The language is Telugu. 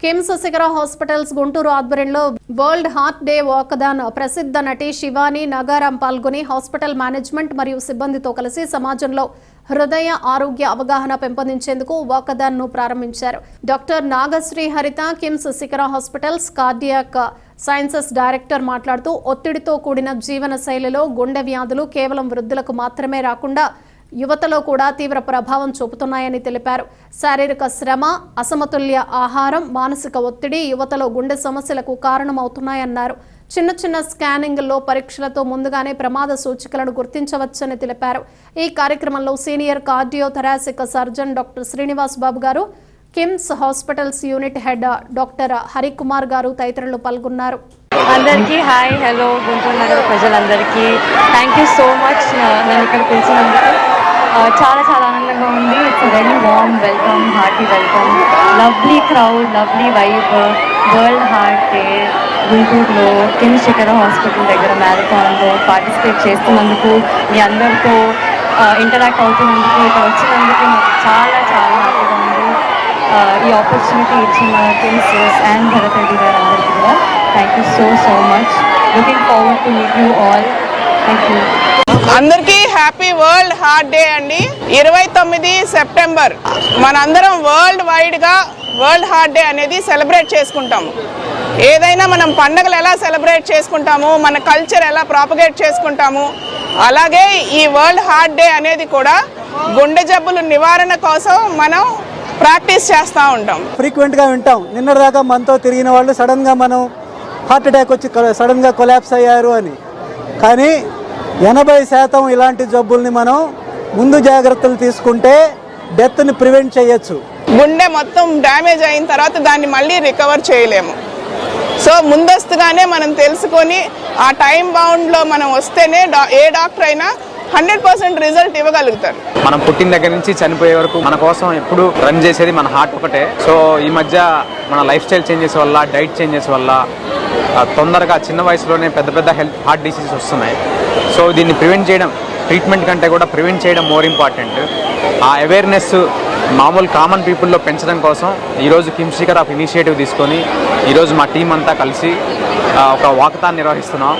కిమ్స్ శిఖర హాస్పిటల్స్ గుంటూరు ఆధ్వర్యంలో వరల్డ్ హార్ట్ డే వాకథాన్ ప్రసిద్ధ నటి శివాని నగారాం పాల్గొని హాస్పిటల్ మేనేజ్మెంట్ మరియు సిబ్బందితో కలిసి సమాజంలో హృదయ ఆరోగ్య అవగాహన పెంపొందించేందుకు వాకథాన్ను ప్రారంభించారు. డాక్టర్ నాగశ్రీ హరిత కిమ్స్ శిఖర హాస్పిటల్స్ కార్డియాక్ సైన్సెస్ డైరెక్టర్ మాట్లాడుతూ ఒత్తిడితో కూడిన జీవన శైలిలో గుండె వ్యాధులు కేవలం వృద్ధులకు మాత్రమే రాకుండా యువతలో కూడా తీవ్ర ప్రభావం చూపుతున్నాయని తెలిపారు. శారీరక శ్రమ అసమతుల్య ఆహారం మానసిక ఒత్తిడి యువతలో గుండె సమస్యలకు కారణమవుతున్నాయన్నారు. చిన్న చిన్న స్కానింగ్లో పరీక్షలతో ముందుగానే ప్రమాద సూచికలను గుర్తించవచ్చని తెలిపారు. ఈ కార్యక్రమంలో senior cardio thoracic surgeon doctor Srinivas Babu గారు KIMS hospitals unit head doctor Harikumar గారు తదితరులు పాల్గొన్నారు. అందరికీ హాయ్ హలో గుంటూరు నగర ప్రజలందరికీ. థ్యాంక్ యూ సో మచ్ నన్ను ఇక్కడ పిలిచినందుకు. చాలా చాలా ఆనందంగా ఉంది. It's very warm welcome hearty welcome lovely crowd lovely vibe world heart day గుంటూరులో కిమ్ శిఖర హాస్పిటల్ దగ్గర మ్యారథాన్లో పార్టిసిపేట్ చేస్తున్నందుకు మీ అందరితో ఇంటరాక్ట్ అవుతున్నందుకు ఇక్కడ వచ్చినందుకు నాకు చాలా చాలా హ్యాపీగా ఉంది. ఈ ఆపర్చునిటీ ఇచ్చిన కిమ్స్ అండ్ భరత్ రెడ్డి గారు అందరికీ కూడా thank you so so much looking forward to meet you all thank you అందరికీ హ్యాపీ వరల్డ్ హార్ట్ డే అండి. ఇరవై తొమ్మిది సెప్టెంబర్ మనందరం వరల్డ్ వైడ్గా వరల్డ్ హార్ట్ డే అనేది సెలబ్రేట్ చేసుకుంటాము ఏదైనా మనం పండగలు ఎలా సెలబ్రేట్ చేసుకుంటాము మన కల్చర్ ఎలా ప్రాపగేట్ చేసుకుంటాము అలాగే ఈ వరల్డ్ హార్ట్ డే అనేది కూడా గుండె జబ్బులు నివారణ కోసం మనం ప్రాక్టీస్ చేస్తూ ఉంటాం. ఫ్రీక్వెంట్గా వింటాం. నిన్నటిదాకా మనతో తిరిగిన వాళ్ళు సడన్గా మనం హార్ట్ అటాక్ వచ్చి సడన్గా కొలాప్స్ అయ్యారు అని. కానీ ఎనభై శాతం ఇలాంటి జబ్బుల్ని మనం ముందు జాగ్రత్తలు తీసుకుంటే డెత్ని ప్రివెంట్ చేయొచ్చు. గుండె మొత్తం డ్యామేజ్ అయిన తర్వాత దాన్ని మళ్ళీ రికవర్ చేయలేము. సో ముందస్తుగానే మనం తెలుసుకొని ఆ టైం బౌండ్లో మనం వస్తేనే డా- ఏ డాక్టర్ అయినా హండ్రెడ్ పర్సెంట్ రిజల్ట్ ఇవ్వగలుగుతారు మనం పుట్టిన దగ్గర నుంచి చనిపోయే వరకు మన కోసం ఎప్పుడు రన్ చేసేది మన హార్ట్ ఒకటే. సో ఈ మధ్య మన లైఫ్ స్టైల్ చేంజెస్ వల్ల డైట్ చేంజెస్ వల్ల తొందరగా చిన్న వయసులోనే పెద్ద పెద్ద హెల్త్ హార్ట్ డిసీజెస్ వస్తున్నాయి. సో దీన్ని ప్రివెంట్ చేయడం ట్రీట్మెంట్ కంటే కూడా ప్రివెంట్ చేయడం మోర్ ఇంపార్టెంట్. ఆ అవేర్నెస్ మామూలు కామన్ పీపుల్లో పెంచడం కోసం ఈరోజు కిమ్స్ శిఖర్ ఆఫ్ ఇనిషియేటివ్ తీసుకొని ఈరోజు మా టీం అంతా కలిసి ఒక వాకథాన్ నిర్వహిస్తున్నాం.